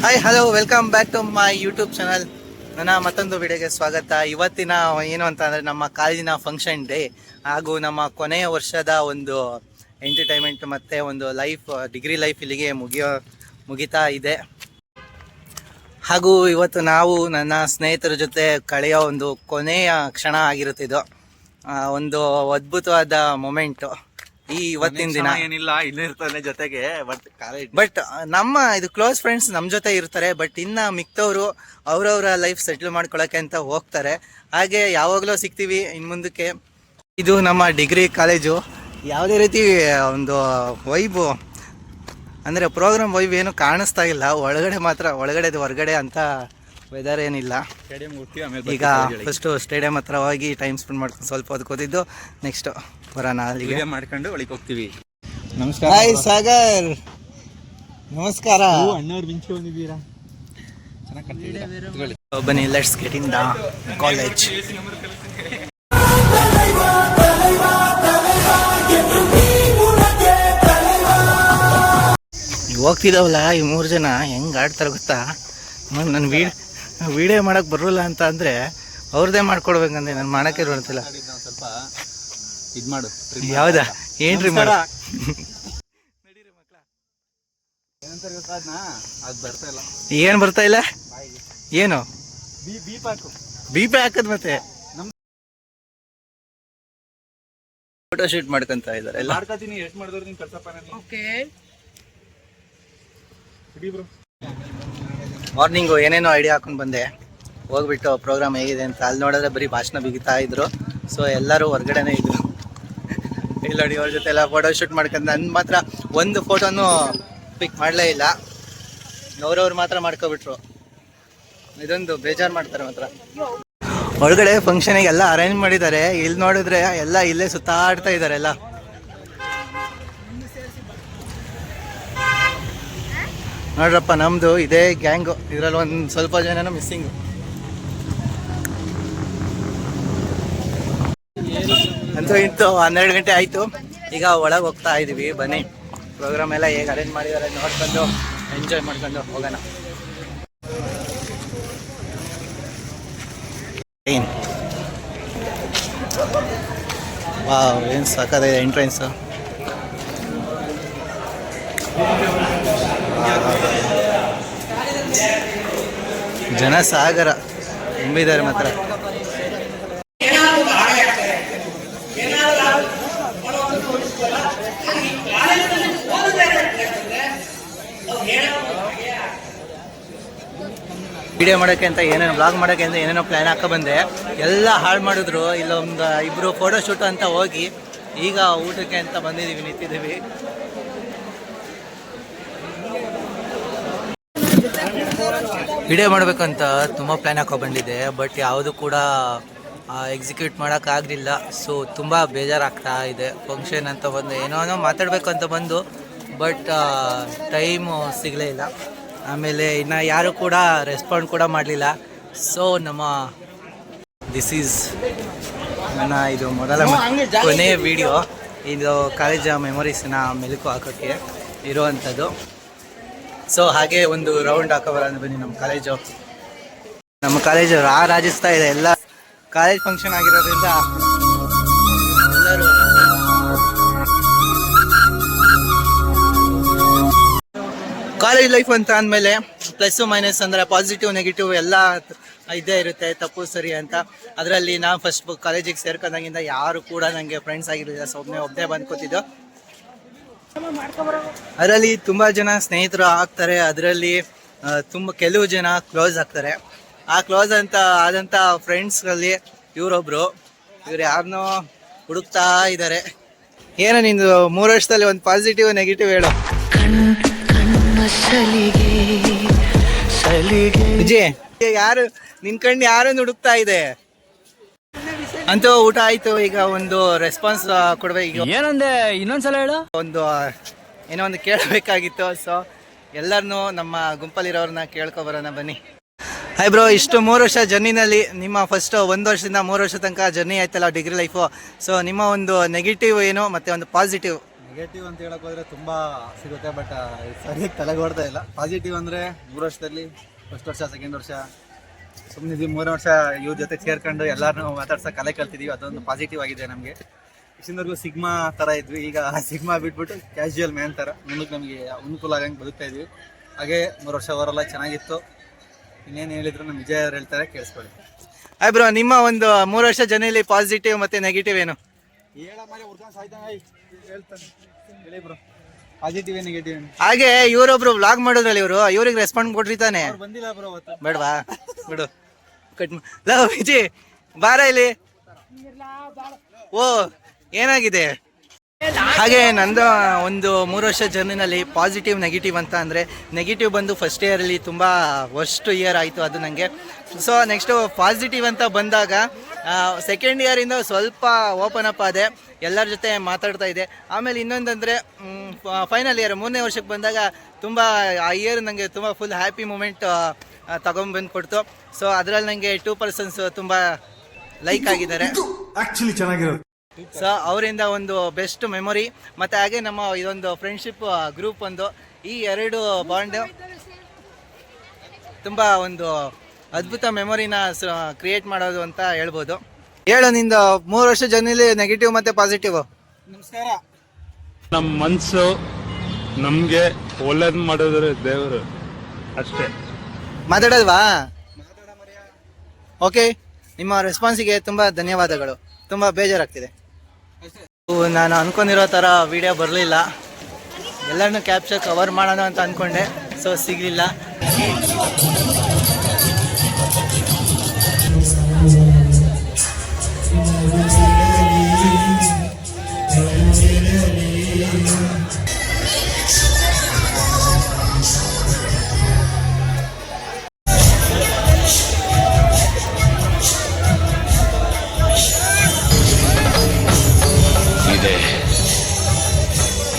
Hi hello welcome back to my YouTube channel ನನ್ನ ಮತ್ತೊಂದು ವಿಡಿಯೋಗೆ ಸ್ವಾಗತ. ಇವತ್ತಿನ ಏನು ಅಂತ ಅಂದರೆ ನಮ್ಮ ಕಾಲೇಜಿನ ಫಂಕ್ಷನ್ ಡೇ ಹಾಗೂ ನಮ್ಮ ಕೊನೆಯ ವರ್ಷದ ಒಂದು ಎಂಟರ್ಟೈನ್ಮೆಂಟ್ ಮತ್ತು ಒಂದು ಲೈಫ್ ಡಿಗ್ರಿ ಲೈಫ್ ಇಲ್ಲಿಗೆ ಮುಗಿಯೋ, ಮುಗಿತಾ ಇದೆ. ಹಾಗೂ ಇವತ್ತು ನಾವು ನನ್ನ ಸ್ನೇಹಿತರ ಜೊತೆ ಕಳೆಯೋ ಒಂದು ಕೊನೆಯ ಕ್ಷಣ ಆಗಿರುತ್ತಿದ್ದು ಒಂದು ಅದ್ಭುತವಾದ ಮೊಮೆಂಟು ಈ ಇವತ್ತಿನ ದಿನ. ಏನಿಲ್ಲ ಇಲ್ಲೇ ಇರ್ತಾನೆ ಜೊತೆಗೆ ಬಟ್ ಕಾಲೇಜ್ ಬಟ್ ನಮ್ಮ ಇದು ಕ್ಲೋಸ್ ಫ್ರೆಂಡ್ಸ್ ನಮ್ಮ ಜೊತೆ ಇರ್ತಾರೆ ಬಟ್ ಇನ್ನ ಮಿಕ್ತವರು ಅವ್ರವ್ರ ಲೈಫ್ ಸೆಟ್ಲ್ ಮಾಡ್ಕೊಳಕ್ಕೆ ಅಂತ ಹೋಗ್ತಾರೆ. ಹಾಗೆ ಯಾವಾಗಲೂ ಸಿಗ್ತೀವಿ ಇನ್ನು ಮುಂದಕ್ಕೆ. ಇದು ನಮ್ಮ ಡಿಗ್ರಿ ಕಾಲೇಜು ಯಾವುದೇ ರೀತಿ ಒಂದು ವೈಬು ಅಂದರೆ ಪ್ರೋಗ್ರಾಮ್ ವೈಬ್ ಏನು ಕಾಣಿಸ್ತಾ ಇಲ್ಲ. ಒಳಗಡೆ ಮಾತ್ರ ಒಳಗಡೆದು ಹೊರಗಡೆ ಅಂತ ವೆದರ್ ಏನಿಲ್ಲ. ಸ್ಟೇಡಿಯಂ ಹೋಗ್ತೀವಿ ಆಮೇಲೆ ಈಗ ಫಸ್ಟು ಸ್ಟೇಡಿಯಂ ಹತ್ರ ಹೋಗಿ ಟೈಮ್ ಸ್ಪೆಂಡ್ ಮಾಡ್ಕೊಂಡು ಸ್ವಲ್ಪ ಹೊತ್ತು ಕೂತಿದ್ದು. ನೆಕ್ಸ್ಟ್ ಬರೋಣ ಅಲ್ಲಿಗೆ. ವಿಡಿಯೋ ಮಾಡ್ಕೊಂಡು ಒಳಗೆ ಹೋಗ್ತೀವಿ. ಹಾಯ್ ಸಾಗರ್. ನಮಸ್ಕಾರ. ಅಣ್ಣವ್ರು ಮಿಂಚಿ ಬಂದಿದ್ದೀರಾ? ಬನ್ನಿ let's get in the college ಹೋಗ್ತಿದಾವಲ್ಲ ಈ ಮೂರು ಜನ. ಹೆಂಗ್ ಆಡ್ತಾರೆ ಗೊತ್ತಾ? ನನ್ನ ವೀಡ್ ವಿಡಿಯೋ ಮಾಡಕ್ ಬರೋಲ್ಲ ಅಂತ ಅಂದ್ರೆ ಅವ್ರದೇ ಮಾಡ್ಕೊಡ್ಬೇಕಂದ್ರೆ ನಾನು ಮಾಡಕ್ಕೆ ಬರ್ತಿಲ್ಲ ನಾವು ಸ್ವಲ್ಪ ಇದು ಮಾಡು. ಯಾವ್ದಾ? ಏನ್ರಿ ಮಾಡ ಏನ್ ಬರ್ತಾ ಇಲ್ಲ? ಏನು? ಬಿ ಬೀಪ್ ಹಾಕು ಬೀಪೆ ಹಾಕದ್ ಮತ್ತೆ. ಫೋಟೋ ಶೂಟ್ ಮಾಡ್ಕೊಂತ ಇದಾರೆ ಎಲ್ಲ. ಮಾಡ್ಕೊತೀನಿ ಎಷ್ಟು ಮಾಡಿದ್ರು ನೀನು ಕಳ್ಸಪ್ಪ ಬಿಡಿ ಬ್ರೋ. ಮಾರ್ನಿಂಗು ಏನೇನೋ ಐಡಿಯಾ ಹಾಕೊಂಡು ಬಂದೆ. ಹೋಗ್ಬಿಟ್ಟು ಪ್ರೋಗ್ರಾಮ್ ಹೇಗಿದೆ ಅಂತ. ಅಲ್ಲಿ ನೋಡಿದ್ರೆ ಬರೀ ಭಾಷಣ ಬಿಗಿತಾ ಇದ್ರು. ಸೊ ಎಲ್ಲರೂ ಹೊರ್ಗಡೆ ಇದ್ರು. ಇಲ್ಲ ನೋಡಿ ಅವ್ರ ಜೊತೆ ಎಲ್ಲ ಫೋಟೋ ಶೂಟ್ ಮಾಡ್ಕೊಂಡು ನನ್ನ ಮಾತ್ರ ಒಂದು ಫೋಟೋನು ಪಿಕ್ ಮಾಡಲೇ ಇಲ್ಲ. ಅವ್ರವ್ರು ಮಾತ್ರ ಮಾಡ್ಕೊಬಿಟ್ರು. ಇದೊಂದು ಬೇಜಾರು ಮಾಡ್ತಾರೆ ಮಾತ್ರ. ಒಳಗಡೆ ಫಂಕ್ಷನಿಗೆ ಎಲ್ಲ ಅರೇಂಜ್ ಮಾಡಿದ್ದಾರೆ. ಇಲ್ಲಿ ನೋಡಿದ್ರೆ ಎಲ್ಲ ಇಲ್ಲೇ ಸುತ್ತಾಡ್ತಾ ಇದ್ದಾರೆ ಎಲ್ಲ. ನೋಡ್ರಪ್ಪ, ನಮ್ದು ಇದೇ ಗ್ಯಾಂಗು. ಇದ್ರಲ್ಲಿ ಒಂದು ಸ್ವಲ್ಪ ಜನನ ಮಿಸ್ಸಿಂಗು ಅಂತೂ ಇಂತು ಹನ್ನೆರಡು ಗಂಟೆ ಆಯಿತು. ಈಗ ಒಳಗೆ ಹೋಗ್ತಾ ಇದೀವಿ, ಬನ್ನಿ. ಪ್ರೋಗ್ರಾಮ್ ಎಲ್ಲ ಹೇಗೆ ಅರೇಂಜ್ ಮಾಡಿದ್ದಾರೆ ನೋಡ್ಕೊಂಡು ಎಂಜಾಯ್ ಮಾಡ್ಕೊಂಡು ಹೋಗೋಣ. ಏನ್? ಸಾಕಾಗಿದೆ ಎಂಟ್ರೆನ್ಸು ಜನ ಸಾಗರ ತುಂಬಿದ್ದಾರೆ ಮಾತ್ರ. ವಿಡಿಯೋ ಮಾಡೋಕ್ಕೆ ಅಂತ ಏನೇನು ಬ್ಲಾಗ್ ಮಾಡೋಕ್ಕೆ ಅಂತ ಏನೇನೋ ಪ್ಲ್ಯಾನ್ ಹಾಕೋ ಬಂದೆ. ಎಲ್ಲ ಹಾಳು ಮಾಡಿದ್ರು. ಇಲ್ಲೊಂದು ಇಬ್ಬರು ಫೋಟೋ ಶೂಟ್ ಅಂತ ಹೋಗಿ ಈಗ ಊಟಕ್ಕೆ ಅಂತ ಬಂದಿದ್ದೀವಿ ನಿಂತಿದ್ದೀವಿ. ವಿಡಿಯೋ ಮಾಡಬೇಕಂತ ತುಂಬ ಪ್ಲ್ಯಾನ್ ಹಾಕೋ ಬಂದಿದೆ ಬಟ್ ಯಾವುದು ಕೂಡ ಎಕ್ಸಿಕ್ಯೂಟ್ ಮಾಡೋಕ್ಕಾಗಲಿಲ್ಲ ಸೊ ತುಂಬ ಬೇಜಾರಾಗ್ತಾ ಇದೆ. ಫಂಕ್ಷನ್ ಅಂತ ಬಂದು ಏನೋ ಏನೋ ಮಾತಾಡಬೇಕು ಅಂತ ಬಂದು ಬಟ್ ಟೈಮು ಸಿಗಲೇ ಇಲ್ಲ. ಆಮೇಲೆ ಇನ್ನು ಯಾರು ಕೂಡ ರೆಸ್ಪಾಂಡ್ ಕೂಡ ಮಾಡಲಿಲ್ಲ. ಸೊ ನಮ್ಮ ದಿಸ್ ಈಸ್ ನನ್ನ ಇದು ಮೊದಲ ಕೊನೆಯ ವಿಡಿಯೋ ಇದು ಕಾಲೇಜ್ ಮೆಮೊರೀಸನ್ನ ಮೆಲುಕು ಹಾಕೋಕ್ಕೆ ಇರುವಂಥದ್ದು ಸೊ ಹಾಗೆ ಒಂದು ರೌಂಡ್ ಹಾಕೋಬಾರ ಬರೋಣ ಬನ್ನಿ ನಮ್ಮ ಕಾಲೇಜು. ನಮ್ಮ ಕಾಲೇಜು ರಾ ರಾಜಿಸ್ತಾ ಇದೆ. ಎಲ್ಲ ಕಾಲೇಜ್ ಫಂಕ್ಷನ್ ಆಗಿರೋದ್ರಿಂದ ಎಲ್ಲರೂ ಕಾಲೇಜ್ ಲೈಫ್ ಅಂತ ಅಂದಮೇಲೆ ಪ್ಲಸ್ ಮೈನಸ್ ಅಂದರೆ ಪಾಸಿಟಿವ್ ನೆಗೆಟಿವ್ ಎಲ್ಲ ಇದ್ದೇ ಇರುತ್ತೆ. ತಪ್ಪು, ಸರಿ ಅಂತ. ಅದರಲ್ಲಿ ನಾನು ಫಸ್ಟ್ ಕಾಲೇಜಿಗೆ ಸೇರ್ಕೊಂಡಾಗಿಂದ ಯಾರು ಕೂಡ ನನಗೆ ಫ್ರೆಂಡ್ಸ್ ಆಗಿರಲಿಲ್ಲ. ಸೊ ಒಬ್ಬನೇ ಒಬ್ಬನೇ ಅದರಲ್ಲಿ ತುಂಬಾ ಜನ ಸ್ನೇಹಿತರು ಆಗ್ತಾರೆ. ಅದರಲ್ಲಿ ತುಂಬ ಕೆಲವು ಜನ ಕ್ಲೋಸ್ ಆಗ್ತಾರೆ. ಆ ಕ್ಲೋಸ್ ಅಂತ ಆದಂಥ ಫ್ರೆಂಡ್ಸ್ಗಳಲ್ಲಿ ಇವರೊಬ್ರು ಇವ್ರು ಯಾರನ್ನೋ ಹುಡುಕ್ತಾ ಇದ್ದಾರೆ ಏನೋ ನಿಂದು ಮೂರು ವರ್ಷದಲ್ಲಿ ಒಂದು ಪಾಸಿಟಿವ್ ನೆಗೆಟಿವ್ ಹೇಳು. ವಿಜಯ್ ಯಾರು ನಿನ್ ಕಣ್ಣು ಯಾರನ್ನು ಹುಡುಕ್ತಾ ಇದೆ? ಅಂತೂ ಊಟ ಆಯ್ತು ಈಗ ಒಂದು ರೆಸ್ಪಾನ್ಸ್ ಕೊಡ್ಬೇಕು. ಈಗ ಏನಂದೆ? ಇನ್ನೊಂದ್ಸಲ ಹೇಳು. ಒಂದು ಏನೋ ಒಂದು ಕೇಳಬೇಕಾಗಿತ್ತು. ಸೊ ಎಲ್ಲರನ್ನೂ ನಮ್ಮ ಗುಂಪಲ್ಲಿರೋರನ್ನ ಕೇಳ್ಕೊ ಬರೋಣ ಬನ್ನಿ. ಹಾಯ್ ಬ್ರೋ ಇಷ್ಟು ಮೂರು ವರ್ಷ ಜರ್ನಿನಲ್ಲಿ ನಿಮ್ಮ ಫಸ್ಟ್ ಒಂದು ವರ್ಷದಿಂದ ಮೂರು ವರ್ಷ ತನಕ ಜರ್ನಿ ಆಯ್ತಲ್ಲ ಡಿಗ್ರಿ ಲೈಫು ಸೊ ನಿಮ್ಮ ಒಂದು ನೆಗೆಟಿವ್ ಏನು ಮತ್ತೆ ಒಂದು ಪಾಸಿಟಿವ್ ನೆಗೆಟಿವ್ ಅಂತ ಹೇಳಕ್ ಹೋದ್ರೆ ತುಂಬಾ ಸಿಗುತ್ತೆ ಬಟ್ ಸರಿಯಾಗಿ ತಲೆಗೆ ಓಡ್ತಾ ಇಲ್ಲ. ಪಾಸಿಟಿವ್ ಅಂದ್ರೆ ಮೂರು ವರ್ಷದಲ್ಲಿ ಫಸ್ಟ್ ವರ್ಷ ಸೆಕೆಂಡ್ ವರ್ಷ. ಸುಮ್ಮನೆ ಮೂರು ವರ್ಷ ಇವ್ರ ಜೊತೆ ಸೇರ್ಕೊಂಡು ಎಲ್ಲರನ್ನೂ ಮಾತಾಡ್ಸೋ ಕಲೆ ಕಲ್ತಿದೀವಿ. ಅದೊಂದು ಪಾಸಿಟಿವ್ ಆಗಿದೆ ನಮಗೆ. ಇಷ್ಟಿನವರೆಗೂ ಸಿಗ್ಮಾ ಥರ ಇದ್ವಿ. ಈಗ ಸಿಗ್ಮಾ ಬಿಟ್ಬಿಟ್ಟು ಕ್ಯಾಶುಯಲ್ ಮ್ಯಾನ್ ಥರ ಮುಂದಕ್ಕೆ ನಮಗೆ ಅನುಕೂಲ ಆಗಂಗೆ ಬದುಕ್ತಾ ಇದ್ವಿ. ಹಾಗೆ ಮೂರು ವರ್ಷ ಅವರೆಲ್ಲ ಚೆನ್ನಾಗಿತ್ತು. ಇನ್ನೇನು ಹೇಳಿದ್ರು ನಮ್ಮ ವಿಜಯ್ ಅವ್ರು ಹೇಳ್ತಾರೆ ಕೇಳಿಸ್ಕೊಳ್ಳಿ. ಹಾಯ್ ಬ್ರೋ ನಿಮ್ಮ ಒಂದು ಮೂರು ವರ್ಷ ಜನರಲ್ಲಿ ಪಾಸಿಟಿವ್ ಮತ್ತು ನೆಗೆಟಿವ್ ಏನು? ಹೇಳ ಮರೆ ಹುಡ್ಕೊಂಡು ಸಾಯ್ತಾನೆ. ಹೇಳ್ತಾನೆ. ಹೇಳಿ ಬ್ರೋ. ಪಾಸಿಟಿವ್ ನೆಗೆಟಿವ್ ಏನು ಹಾಗೆ ಇವರೊಬ್ರು ಬ್ಲಾಗ್ ಮಾಡಿದ್ರಲ್ಲ ಇವರು ಇವ್ರಿಗೆ ರೆಸ್ಪಾಂಡ್ ಕೊಟ್ರಿ ತಾನೆ. ಬಂದಿಲ್ಲ ಬ್ರೋ ಅವತ್ತು. ಬೇಡವಾ? ಬಿಡು. ಕಟ್ ಲವ್ ವಿಜಿ ಬಾರ ಇಲ್ಲಿ. ಓ ಏನಾಗಿದೆ? ಹಾಗೆ ನಂದು ಒಂದು ಮೂರು ವರ್ಷ ಜರ್ನಿನಲ್ಲಿ ಪಾಸಿಟಿವ್ ನೆಗೆಟಿವ್ ಅಂತ ಅಂದರೆ ನೆಗೆಟಿವ್ ಬಂದು ಫಸ್ಟ್ ಇಯರಲ್ಲಿ ತುಂಬ ವರ್ಸ್ಟ್ ಇಯರ್ ಆಯಿತು ಅದು ನನಗೆ ಸೊ ನೆಕ್ಸ್ಟು ಪಾಸಿಟಿವ್ ಅಂತ ಬಂದಾಗ ಸೆಕೆಂಡ್ ಇಯರಿಂದ ಸ್ವಲ್ಪ ಓಪನ್ ಅಪ್ ಆದೆ, ಎಲ್ಲರ ಜೊತೆ ಮಾತಾಡ್ತಾ ಇದೆ ಆಮೇಲೆ ಇನ್ನೊಂದಂದರೆ ಫೈನಲ್ ಇಯರ್ ಮೂರನೇ ವರ್ಷಕ್ಕೆ ಬಂದಾಗ ತುಂಬ, ಆ ಇಯರ್ ನನಗೆ ತುಂಬ ಫುಲ್ ಹ್ಯಾಪಿ ಮೂಮೆಂಟ್ ತಗೊಂಡ್ಬಂದು ಕೊಡ್ತು. ಸೊ ಅದರಲ್ಲಿ ನನಗೆ ಟೂ ಪರ್ಸನ್ಸ್ ತುಂಬ ಲೈಕ್ ಆಗಿದ್ದಾರೆ. ಆ್ಯಕ್ಚುಲಿ ಚೆನ್ನಾಗಿರೋದು ಸೊ ಅವರಿಂದ ಒಂದು ಬೆಸ್ಟ್ ಮೆಮೊರಿ ಮತ್ತು ಹಾಗೆ ನಮ್ಮ ಇದೊಂದು ಫ್ರೆಂಡ್ಶಿಪ್ ಗ್ರೂಪ್ ಒಂದು. ಈ ಎರಡು ಬಾಂಡ್ ತುಂಬ ಒಂದು ಅದ್ಭುತ ಮೆಮೊರಿನ ಕ್ರಿಯೇಟ್ ಮಾಡೋದು ಅಂತ ಹೇಳ್ಬೋದು. ಹೇಳು ನಿಂದ ಮೂರು ವರ್ಷ ಜನರಲ್ಲಿ ನೆಗೆಟಿವ್ ಮತ್ತು ಪಾಸಿಟಿವ್ ನಮಸ್ಕಾರ. ನಮ್ಮ ಮನಸ್ಸು ನಮಗೆ ಒಳ್ಳೇದ್ ಮಾಡಿದ್ರೆ ದೇವರು ಅಷ್ಟೇ. ಮಾತಾಡಲ್ವಾ? ಓಕೆ ನಿಮ್ಮ ರೆಸ್ಪಾನ್ಸಿಗೆ ತುಂಬ ಧನ್ಯವಾದಗಳು. ತುಂಬ ಬೇಜಾರಾಗ್ತಿದೆ. ನಾನು ಅನ್ಕೊಂಡಿರೋ ಥರ ವಿಡಿಯೋ ಬರಲಿಲ್ಲ. ಎಲ್ಲರನ್ನೂ ಕ್ಯಾಪ್ಚರ್ ಕವರ್ ಮಾಡೋಣ ಅಂತ ಅಂದ್ಕೊಂಡೆ ಸೊ ಸಿಗಲಿಲ್ಲ.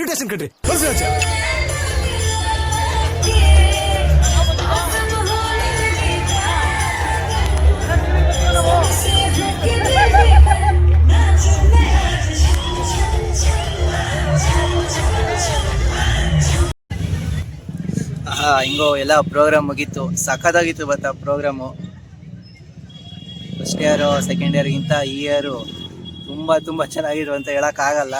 ಇರಿಟೇಷನ್ ಕಟ್ರಿ ಆಹಾ ಹಿಂಗೋ ಎಲ್ಲ ಪ್ರೋಗ್ರಾಮ್ ಮುಗೀತು. ಸಖತ್ತಾಗಿತ್ತು ಬತ್ತ ಪ್ರೋಗ್ರಾಮು ಫಸ್ಟ್ ಇಯರು ಸೆಕೆಂಡ್ ಇಯರ್ಗಿಂತ ಈ ಇಯರು ತುಂಬ ತುಂಬ ಚೆನ್ನಾಗಿರು ಅಂತ ಹೇಳೋಕ್ಕಾಗಲ್ಲ.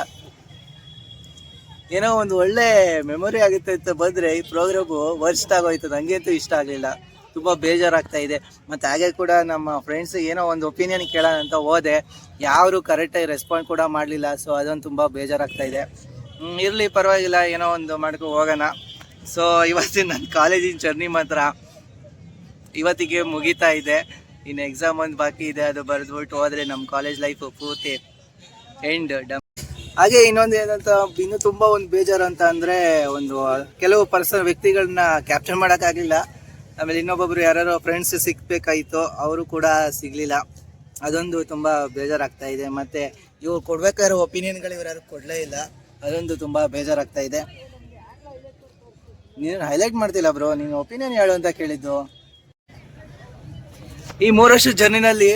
ಏನೋ ಒಂದು ಒಳ್ಳೆ ಮೆಮೊರಿ ಆಗುತ್ತೆ ಅಂತ ಬಂದರೆ ಈ ಪ್ರೋಗ್ರಾಮು ವರ್ಸ್ಟ್ ಆಗೋಯ್ತು ನನಗಂತೂ ಇಷ್ಟ ಆಗಲಿಲ್ಲ. ತುಂಬ ಬೇಜಾರಾಗ್ತಾ ಇದೆ. ಮತ್ತು ಹಾಗೆ ಕೂಡ ನಮ್ಮ ಫ್ರೆಂಡ್ಸ್ ಏನೋ ಒಂದು ಒಪಿನಿಯನ್ ಕೇಳೋಣ ಅಂತ ಹೋದೆ. ಯಾರು ಕರೆಕ್ಟಾಗಿ ರೆಸ್ಪಾಂಡ್ ಕೂಡ ಮಾಡಲಿಲ್ಲ. ಸೊ ಅದೊಂದು ತುಂಬ ಬೇಜಾರಾಗ್ತಾ ಇದೆ. ಇರಲಿ, ಪರವಾಗಿಲ್ಲ. ಏನೋ ಒಂದು ಮಾಡ್ಕೊ ಹೋಗೋಣ. ಸೊ ಇವತ್ತಿನ ನನ್ನ ಕಾಲೇಜಿನ ಜರ್ನಿ ಮಾತ್ರ ಇವತ್ತಿಗೆ ಮುಗೀತಾ ಇದೆ. ಇನ್ನು ಎಕ್ಸಾಮ್ ಒಂದು ಬಾಕಿ ಇದೆ. ಅದು ಬರೆದ್ಬಿಟ್ಟು ಹೋದರೆ ನಮ್ಮ ಕಾಲೇಜ್ ಲೈಫು ಪೂರ್ತಿ ಎಂಡ್ ಡಮ್ ಹಾಗೆ ಇನ್ನೊಂದು ಏನಂತ, ಇನ್ನು ತುಂಬಾ ಒಂದು ಬೇಜಾರು ಅಂತ ಅಂದ್ರೆ ಒಂದು ಕೆಲವು ಪರ್ಸನ್ ವ್ಯಕ್ತಿಗಳನ್ನ ಕ್ಯಾಪ್ಚರ್ ಮಾಡೋಕ್ಕಾಗಲಿಲ್ಲ. ಆಮೇಲೆ ಇನ್ನೊಬ್ಬೊಬ್ರು ಯಾರು ಫ್ರೆಂಡ್ಸ್ ಸಿಗ್ಬೇಕಾಯಿತು, ಅವರು ಕೂಡ ಸಿಗಲಿಲ್ಲ. ಅದೊಂದು ತುಂಬಾ ಬೇಜಾರಾಗ್ತಾ ಇದೆ. ಮತ್ತೆ ಇವ್ರು ಕೊಡ್ಬೇಕಾಗಿರೋ ಒಪಿನಿಯನ್ಗಳು ಇವ್ರು ಕೊಡಲೇ ಇಲ್ಲ. ಅದೊಂದು ತುಂಬಾ ಬೇಜಾರಾಗ್ತಾ ಇದೆ. ನೀನು ಹೈಲೈಟ್ ಮಾಡ್ತಿಲ್ಲ ಬ್ರೋ ನೀನು ಒಪಿನಿಯನ್ ಹೇಳು ಅಂತ ಕೇಳಿದ್ದು. ಈ ಮೂರು ವರ್ಷದ ಜರ್ನಿನಲ್ಲಿ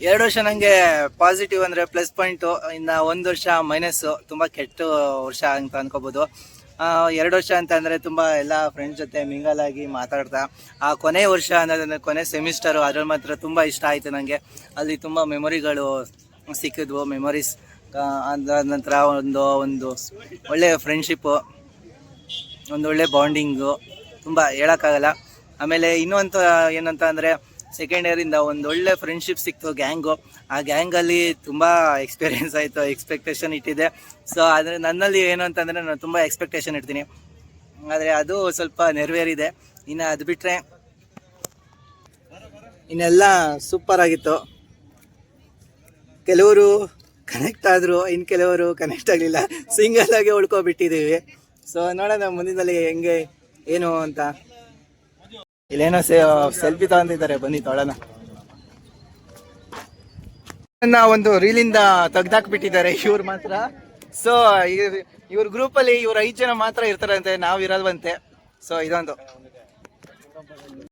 ಎರಡು ವರ್ಷ ನನಗೆ ಪಾಸಿಟಿವ್ ಅಂದರೆ ಪ್ಲಸ್ ಪಾಯಿಂಟು ಇನ್ನು ಒಂದು ವರ್ಷ ಮೈನಸ್ಸು ತುಂಬ ಕೆಟ್ಟ ವರ್ಷ ಅಂತ ಅನ್ಕೋಬಹುದು ಎರಡು ವರ್ಷ ಅಂತ ಅಂದರೆ ತುಂಬ ಎಲ್ಲ ಫ್ರೆಂಡ್ಸ್ ಜೊತೆ ಮಿಂಗಲ್ ಆಗಿ ಮಾತಾಡ್ತಾ, ಆ ಕೊನೆ ವರ್ಷ ಅನ್ನೋದಂದ್ರೆ ಕೊನೆ ಸೆಮಿಸ್ಟರು ಅದ್ರಲ್ಲಿ ಮಾತ್ರ ತುಂಬ ಇಷ್ಟ ಆಯಿತು ನನಗೆ ಅಲ್ಲಿ ತುಂಬ ಮೆಮೊರಿಗಳು ಸಿಕ್ಕಿದ್ವು ಮೆಮೊರೀಸ್ ಅದಾದ ನಂತರ ಒಂದು ಒಂದು ಒಳ್ಳೆಯ ಫ್ರೆಂಡ್ಶಿಪ್ಪು ಒಂದು ಒಳ್ಳೆ ಬಾಂಡಿಂಗು ತುಂಬ ಹೇಳೋಕ್ಕಾಗಲ್ಲ. ಆಮೇಲೆ ಇನ್ನೂ ಅಂತ ಏನಂತ ಅಂದರೆ ಸೆಕೆಂಡ್ ಇಯರಿಂದ ಒಂದು ಒಳ್ಳೆ ಫ್ರೆಂಡ್ಶಿಪ್ ಸಿಕ್ತು ಗ್ಯಾಂಗು ಆ ಗ್ಯಾಂಗಲ್ಲಿ ತುಂಬ ಎಕ್ಸ್ಪೀರಿಯೆನ್ಸ್ ಆಯಿತು ಎಕ್ಸ್ಪೆಕ್ಟೇಷನ್ ಇಟ್ಟಿದೆ. ಸೊ ಆದರೆ ನನ್ನಲ್ಲಿ ಏನು ಅಂತಂದರೆ ನಾನು ತುಂಬ ಎಕ್ಸ್ಪೆಕ್ಟೇಷನ್ ಇಡ್ತೀನಿ. ಆದರೆ ಅದು ಸ್ವಲ್ಪ ನೆರವೇರಿದೆ. ಇನ್ನು ಅದು ಬಿಟ್ಟರೆ ಇನ್ನೆಲ್ಲ ಸೂಪರ್ ಆಗಿತ್ತು. ಕೆಲವರು ಕನೆಕ್ಟ್ ಆದರು ಇನ್ನು ಕೆಲವರು ಕನೆಕ್ಟ್ ಆಗಲಿಲ್ಲ. ಸಿಂಗಲ್ ಆಗಿ ಉಳ್ಕೊಬಿಟ್ಟಿದ್ದೀವಿ ಸೊ ನೋಡೋಣ ಮುಂದಿನಲ್ಲಿ ಹೆಂಗೆ, ಏನು ಅಂತ. ಇಲ್ಲೇನೋ ಸೆಲ್ಫಿ ತಗೊಂಡಿದ್ದಾರೆ. ಬನ್ನಿ ತೊಳನ ಒಂದು ರೀಲಿಂದ ತೆಗ್ದಾಕ್ಬಿಟ್ಟಿದ್ದಾರೆ ಇವ್ರು ಮಾತ್ರ. ಸೊ ಇವ್ರ ಗ್ರೂಪಲ್ಲಿ ಇವ್ರ ಐದು ಜನ ಮಾತ್ರ ಇರ್ತಾರಂತೆ. ನಾವು ಇರಲ್ವಂತೆ ಸೊ ಇದೊಂದು.